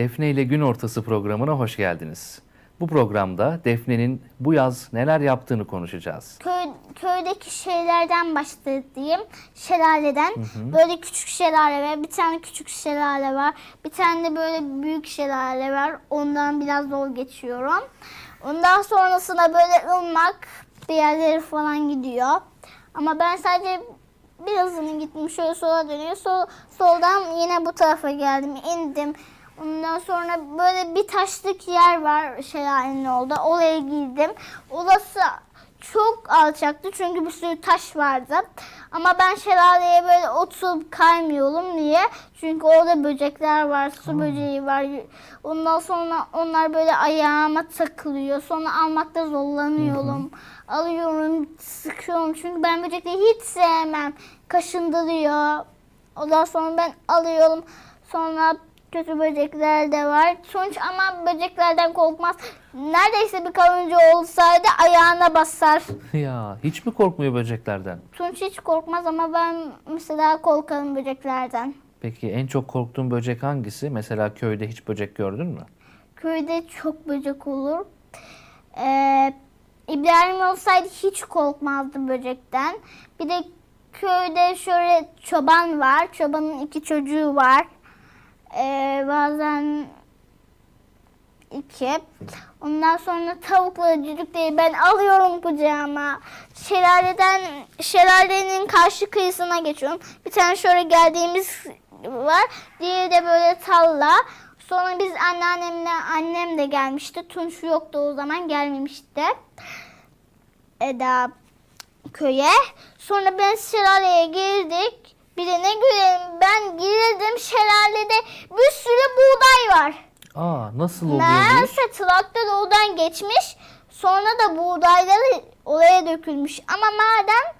Defne ile Gün Ortası programına hoş geldiniz. Bu programda Defne'nin bu yaz neler yaptığını konuşacağız. köy, köydeki şeylerden başlayayım. Şelaleden. Böyle küçük şelale var. Bir tane küçük şelale var. Bir tane de böyle büyük şelale var. Ondan biraz zor geçiyorum. Ondan sonrasında böyle ırmak bir yerlere falan gidiyor. Ama ben sadece birazını gittim. Şöyle sola dönüyor. Sol, soldan yine bu tarafa geldim. indim. Ondan sonra böyle bir taşlık yer var şelalenin oldu. Oraya girdim. Orası çok alçaktı çünkü bir sürü taş vardı. Ama ben şelaleye böyle oturup kaymıyorum. Niye? Çünkü orada böcekler var, su böceği var. Ondan sonra onlar böyle ayağıma takılıyor. Sonra almakta zorlanıyorum. Alıyorum, sıkıyorum. Çünkü ben böcekleri hiç sevmem. Kaşındırıyor. Ondan sonra ben alıyorum. Sonra kötü böcekler de var. Sonuç ama böceklerden korkmaz. Neredeyse bir karınca olsaydı ayağına basar. ya hiç mi korkmuyor böceklerden? Tunç hiç korkmaz ama ben mesela korkarım böceklerden. Peki en çok korktuğun böcek hangisi? Mesela köyde hiç böcek gördün mü? Köyde çok böcek olur. Ee, İbrahim olsaydı hiç korkmazdı böcekten. Bir de köyde şöyle çoban var. Çobanın iki çocuğu var. Ee, bazen iki. Ondan sonra tavukları cücükleri ben alıyorum kucağıma. Şelaleden, şelalenin karşı kıyısına geçiyorum. Bir tane şöyle geldiğimiz var. Diğeri de böyle talla. Sonra biz anneannemle annem de gelmişti. Tunç yoktu o zaman gelmemişti. Eda köye. Sonra ben şelaleye girdik. Bir de ne görelim ben girdim şelalede bir sürü buğday var. Aa nasıl oluyor? Meğerse traktör oradan geçmiş. Sonra da buğdayları oraya dökülmüş. Ama madem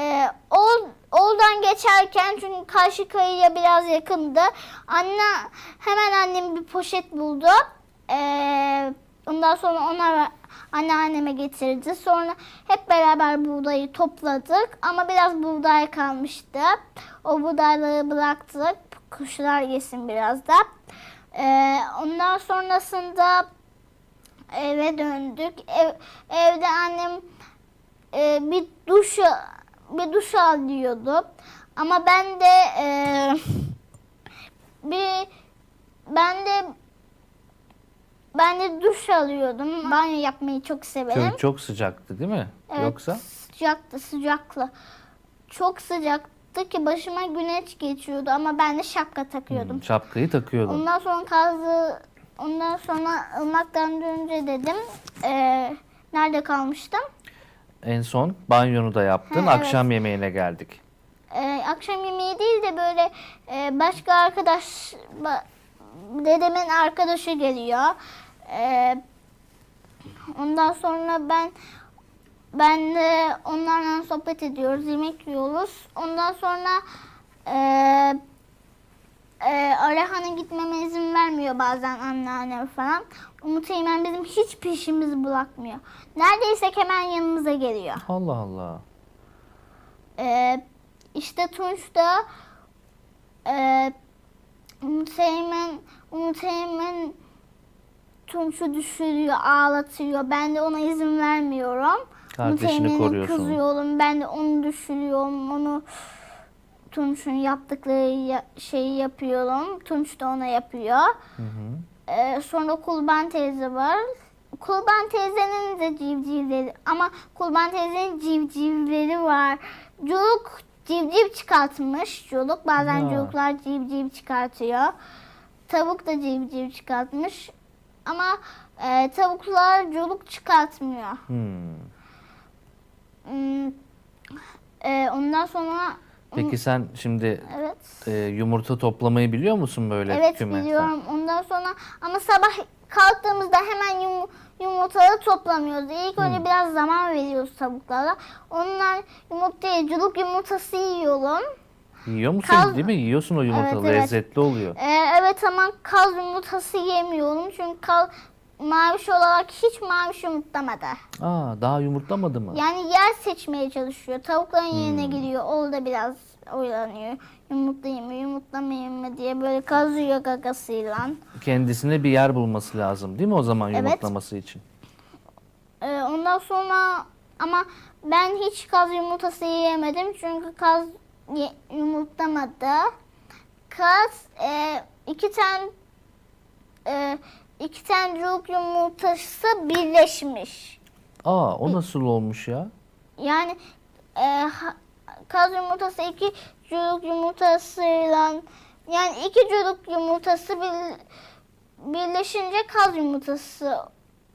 e, ol- oradan geçerken çünkü karşı kıyıya biraz yakındı. Anne hemen annem bir poşet buldu. E, ondan sonra onlar anneanneme getirdi. Sonra hep beraber buğdayı topladık. Ama biraz buğday kalmıştı. O buğdayları bıraktık. Kuşlar yesin biraz da. Ee, ondan sonrasında eve döndük. Ev, evde annem e, bir duş bir duş al diyordu. Ama ben de e, bir ben de ben de duş alıyordum. Banyo yapmayı çok severim. Köy çok sıcaktı değil mi? Evet, Yoksa? Sıcaktı sıcaklı. Çok sıcaktı ki başıma güneş geçiyordu ama ben de şapka takıyordum. Hmm, şapkayı takıyordun. Ondan sonra kazı ondan sonra ırmaktan dönünce dedim eee, nerede kalmıştım? En son banyonu da yaptın. Ha, evet. Akşam yemeğine geldik. Eee, akşam yemeği değil de böyle eee, başka arkadaş ba- dedemin arkadaşı geliyor. Eee, ondan sonra ben ben de onlarla sohbet ediyoruz, yemek yiyoruz. Ondan sonra eee e, Arahan'a gitmeme izin vermiyor bazen anneannem falan. Umut Eymen bizim hiç peşimizi bırakmıyor. Neredeyse hemen yanımıza geliyor. Allah Allah. E, işte Tunç da e, Umut Eymen, Umut Eymen Tunç'u düşürüyor, ağlatıyor. Ben de ona izin vermiyorum. Kardeşini koruyorsun. kızıyorum. Ben de onu düşürüyorum. Onu Tunç'un yaptıkları ya- şeyi yapıyorum. Tunç da ona yapıyor. Hı hı. Ee, sonra Kulban teyze var. Kulban teyzenin de civcivleri ama Kulban teyzenin civcivleri var. Culuk civciv çıkartmış. Culuk bazen Ya. culuklar civciv çıkartıyor. Tavuk da civciv çıkartmış. Ama e, tavuklar culuk çıkartmıyor. Hmm. Hmm, e, ondan sonra Peki sen şimdi evet. e, yumurta toplamayı biliyor musun böyle Evet küme? biliyorum. Ondan sonra ama sabah kalktığımızda hemen yum, yumurtaları toplamıyoruz. İlk önce biraz zaman veriyoruz tavuklara. Onlar yumurtayı, culuk yumurtası yiyorum. Yiyor musun Kaz- değil mi? Yiyorsun o yumurtaları. Evet, evet. Lezzetli oluyor. Ee, evet ama kaz yumurtası yemiyorum. Çünkü kaz maviş olarak hiç maviş yumurtlamadı. Aa daha yumurtlamadı mı? Yani yer seçmeye çalışıyor. Tavukların yerine gidiyor. Orada biraz oyalanıyor. Yumurtlayayım mı yumurtlamayayım mı diye böyle kazıyor gagasıyla. Kendisine bir yer bulması lazım değil mi o zaman Evet. yumurtlaması için? Ee, ondan sonra ama ben hiç kaz yumurtası yiyemedim çünkü kaz yumurtlamadı. Kaz e, iki tane e, iki tane cülük yumurtası birleşmiş. Aa o nasıl olmuş ya? Yani e, ha- kaz yumurtası iki cülük yumurtasıyla yani iki cülük yumurtası bir, birleşince kaz yumurtası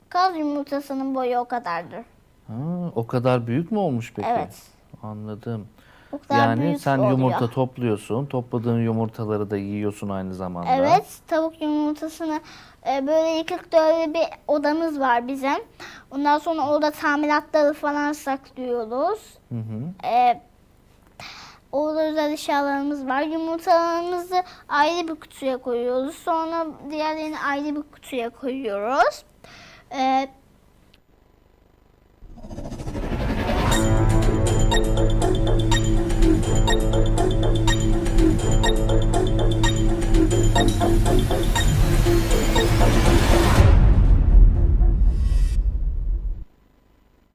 kaz yumurtasının boyu o kadardır. Ha, o kadar büyük mü olmuş peki? Evet. Anladım. O kadar Yani büyük sen oluyor. yumurta topluyorsun. Topladığın yumurtaları da yiyorsun aynı zamanda. Evet, tavuk yumurtasını e, böyle yıkık öyle bir odamız var bizim. Ondan sonra orada tamiratları falan saklıyoruz. Hı hı. E, orada özel eşyalarımız var. Yumurtalarımızı ayrı bir kutuya koyuyoruz. Sonra diğerlerini ayrı bir kutuya koyuyoruz. E,